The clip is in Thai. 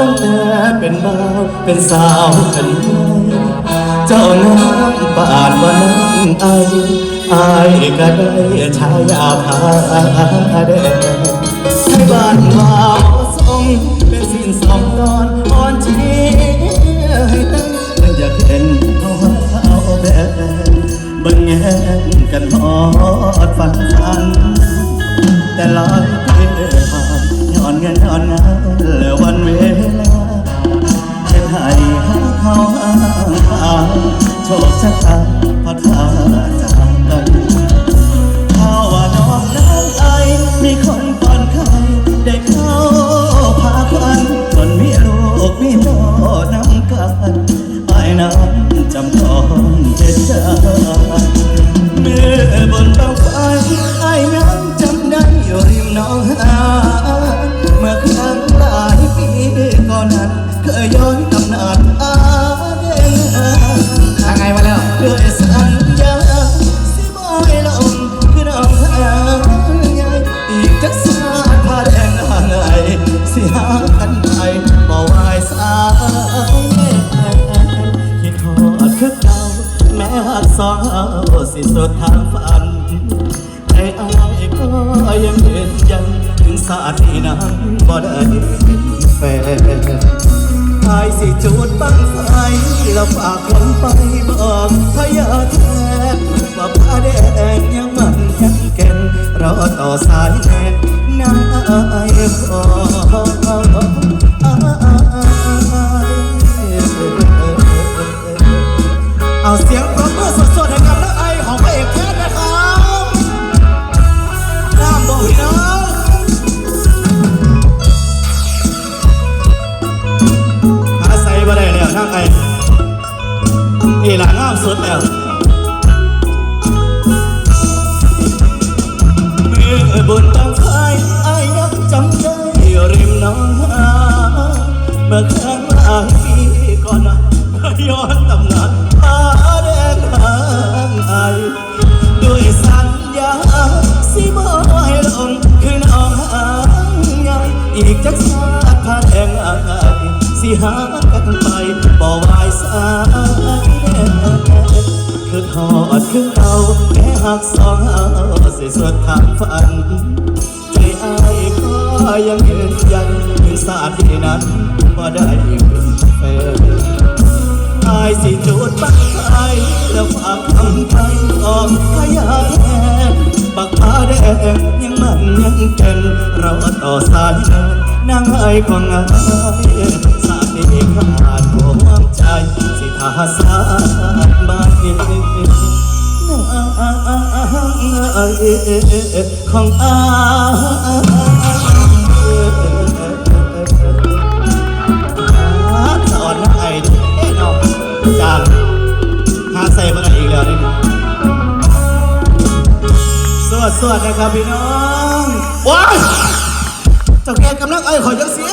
ตั้งแต่เป็นบ่าวเป็นสาวกันไหมเจ้างามปานว่านั้นไอไอายก็ได้ชายาพาแดงให้บ้านว่าบ่ทรงเป็นสิ้นสองตอนอ่อนชีให้ตั้งอยากเห็นเขาเอาแบบบิ่งแงกันฮอดฝันฝันแต่ลอยไปผ่านย้อนเงินย้อนงาน ต้องเจ็ด สองเอาสิสุดทางฝันใจอายก็ยังยืนยันถึงสาดที่นั้นบ่ได้เป็นแฟนอายสิจูดบังไฟแล้วฝากคนไปบอกพยาแทนว่าผ้าแดงยังมันยังแก่นรอต่อสายแน่นางอายขอ สุดแล้วเมื่อบุญบังไฟไอ้ยังจำได้ริมน้องหาเมื่อครั้งหลายปีก่อนนะย้อนตำนานพาแดงหางไอด้วยสัญญาสิบ่ให้ลงคือน้องหางใหญ่อีกจักสาดพาแทงไอสิหา ดคือเก่าแค่หักสองเอาสิสุดทางฝันใจอายก็ยังยืนยันถึงสาดที่นั้นบ่ได้เป็นแฟนอายสิจูดบักไฟแล้วฝากคำไปออกพยาแทนบักพาแดงยังมันยังเก่นเราต่อสายเดินนางไอ้ของอายสาดีขาดความใจสิทาสานบ้านนี้นางเอ้ย ของอายสอนให้เอ้น้องจานหาใส่มาได้อีกแล้วนี่สวัสดีนะครับพี่น้องว้ายเจ้าแกกำลังไอ้ขอยังเสีย